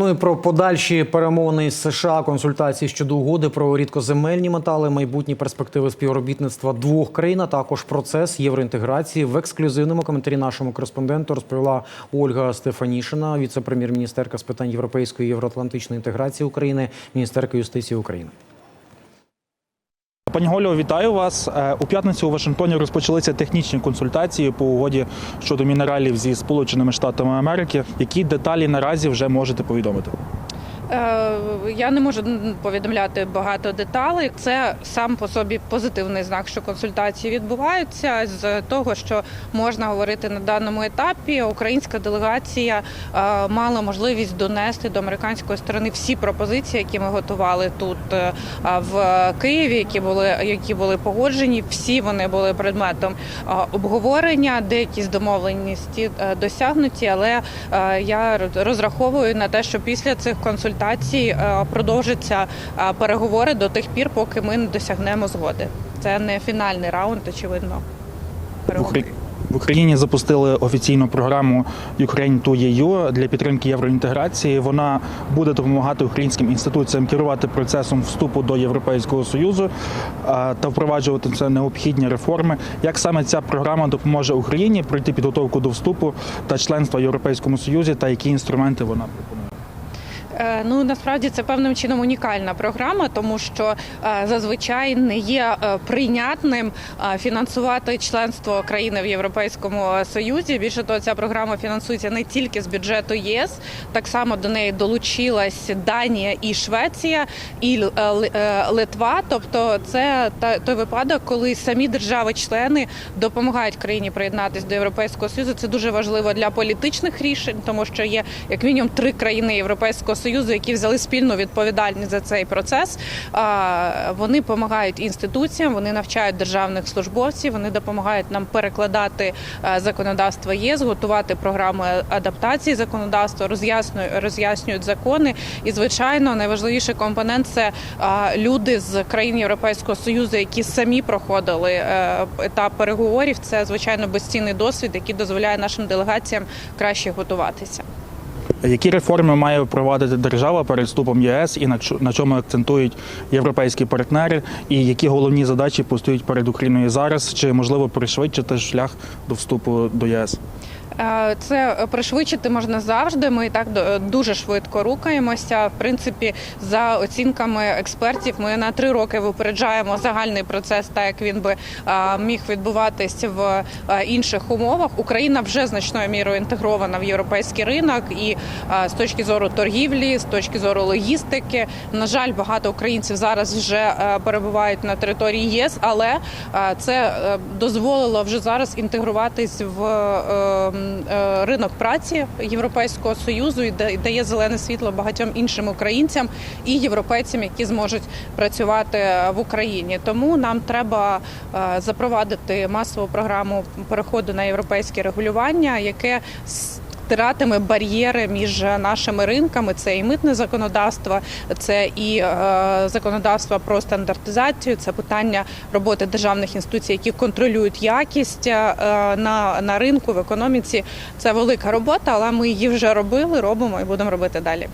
Ну і про подальші перемовини із США, консультації щодо угоди про рідкоземельні метали, майбутні перспективи співробітництва двох країн, а також процес євроінтеграції в ексклюзивному коментарі нашому кореспонденту розповіла Ольга Стефанішина, віце-прем'єр-міністерка з питань європейської і євроатлантичної інтеграції України, міністерка юстиції України. Пані Голіо, вітаю вас. Е, У п'ятницю у Вашингтоні розпочалися технічні консультації по угоді щодо мінералів зі Сполученими Штатами Америки. Які деталі наразі вже можете повідомити? Е, Я не можу повідомляти багато деталей. Це сам по собі позитивний знак, що консультації відбуваються з того, що можна говорити на даному етапі. Українська делегація е, мала можливість донести до американської сторони всі пропозиції, які ми готували тут е, в Києві, які були які були погоджені. Всі вони були предметом обговорення, деякі з домовленості досягнуті, але я розраховую на те, що після цих консультацій е, продовжаться е, переговори до тих пір, поки ми не досягнемо згоди. Це не фінальний раунд, очевидно. В В Україні запустили офіційну програму Ukraine to EU для підтримки євроінтеграції. Вона буде допомагати українським інституціям керувати процесом вступу до Європейського союзу та впроваджувати це необхідні реформи. Як саме ця програма допоможе Україні пройти підготовку до вступу та членства в Європейському Союзі, та які інструменти вона пропонує? Е, Ну насправді це певним чином унікальна програма, тому що е, зазвичай не є е, прийнятним фінансувати членство країни в Європейському Союзі. Більше того, ця програма фінансується не тільки з бюджету ЄС, так само до неї долучилась Данія і Швеція, і Литва. Тобто, це той випадок, коли самі держави-члени допомагають країні приєднатися до Європейського Союзу. Це дуже важливо для політичних рішень, тому що є як мінімум три країни Європейського Союзу, які взяли спільну відповідальність за цей процес. Вони допомагають інституціям, вони навчають державних службовців, вони допомагають нам перекладати е, законодавство ЄС, готувати програми адаптації законодавства, роз'яснюють, роз'яснюють закони. І звичайно, найважливіший компонент це люди з країн Європейського Союзу, які самі проходили е, етап переговорів. Це звичайно безцінний досвід, який дозволяє нашим делегаціям краще готуватися. Які реформи має впровадити держава перед вступом ЄС і на чому акцентують європейські партнери, і які головні задачі постають перед Україною зараз? Чи можливо пришвидшити шлях до вступу до ЄС? Е, Це пришвидшити можна завжди. Ми і так до- дуже швидко рухаємося. В принципі, за оцінками експертів, ми на три роки випереджаємо загальний процес, так як він би е, міг відбуватись в е, інших умовах. Україна вже значною мірою інтегрована в європейський ринок, і е, з точки зору торгівлі, з точки зору логістики, на жаль, багато українців зараз вже е, перебувають на території ЄС, але е, це е, дозволило вже зараз інтегруватись в е, е, ринок праці Європейського союзу і дає зелене світло багатьом іншим українцям і європейцям, які зможуть працювати в Україні. Тому нам треба е, запровадити масову програму переходу на європейське регулювання, яке стиратиме бар'єри між нашими ринками. Це і митне законодавство, це і е, законодавство про стандартизацію, це питання роботи державних інституцій, які контролюють якість е, на, на ринку в економіці. Це велика робота, але ми її вже робили, робимо і будемо робити далі.